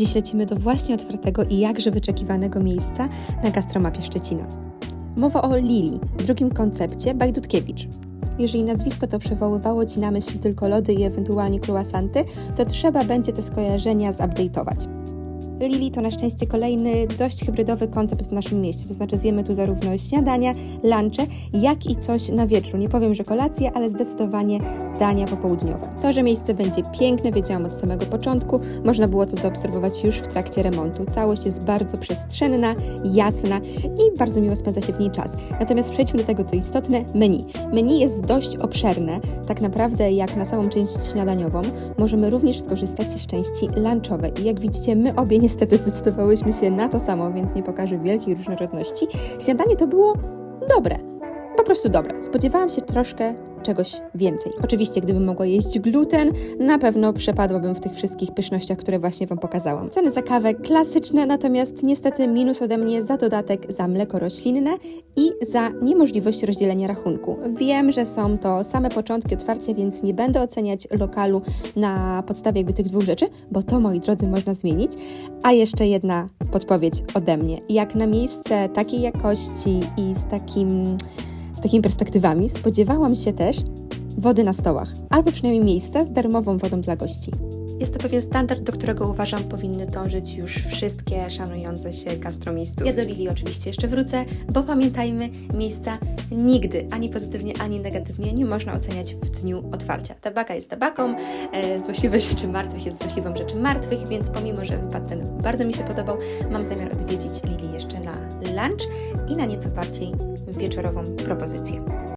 Dziś lecimy do właśnie otwartego i jakże wyczekiwanego miejsca na gastromapie Szczecina. Mowa o Lili, drugim koncepcie Bajdutkiewicz. Jeżeli nazwisko to przywoływało Ci na myśl tylko lody i ewentualnie croissanty, to trzeba będzie te skojarzenia zupdate'ować. Lili to na szczęście kolejny dość hybrydowy koncept w naszym mieście, to znaczy zjemy tu zarówno śniadania, lunche, jak i coś na wieczór. Nie powiem, że kolacje, ale zdecydowanie dania popołudniowe. To, że miejsce będzie piękne, wiedziałam od samego początku, można było to zaobserwować już w trakcie remontu. Całość jest bardzo przestrzenna, jasna i bardzo miło spędza się w niej czas. Natomiast przejdźmy do tego, co istotne, menu. Menu jest dość obszerne, tak naprawdę jak na samą część śniadaniową. Możemy również skorzystać z części lunchowej. I jak widzicie, my obie niestety zdecydowałyśmy się na to samo, więc nie pokażę wielkiej różnorodności. Śniadanie to było dobre. Po prostu dobre. Spodziewałam się troszkę czegoś więcej. Oczywiście, gdybym mogła jeść gluten, na pewno przepadłabym w tych wszystkich pysznościach, które właśnie Wam pokazałam. Ceny za kawę klasyczne, natomiast niestety minus ode mnie za dodatek za mleko roślinne i za niemożliwość rozdzielenia rachunku. Wiem, że są to same początki otwarcia, więc nie będę oceniać lokalu na podstawie jakby tych dwóch rzeczy, bo to, moi drodzy, można zmienić. A jeszcze jedna podpowiedź ode mnie. Jak na miejsce takiej jakości i z takim z takimi perspektywami spodziewałam się też wody na stołach, albo przynajmniej miejsca z darmową wodą dla gości. Jest to pewien standard, do którego uważam powinny dążyć już wszystkie szanujące się gastromiejscy. Ja do Lili oczywiście jeszcze wrócę, bo pamiętajmy, miejsca nigdy, ani pozytywnie, ani negatywnie nie można oceniać w dniu otwarcia. Tabaka jest tabaką, e, złośliwe rzeczy martwych jest złośliwą rzeczy martwych, więc pomimo, że wypad ten bardzo mi się podobał, mam zamiar odwiedzić Lili jeszcze na lunch i na nieco bardziej wieczorową propozycję.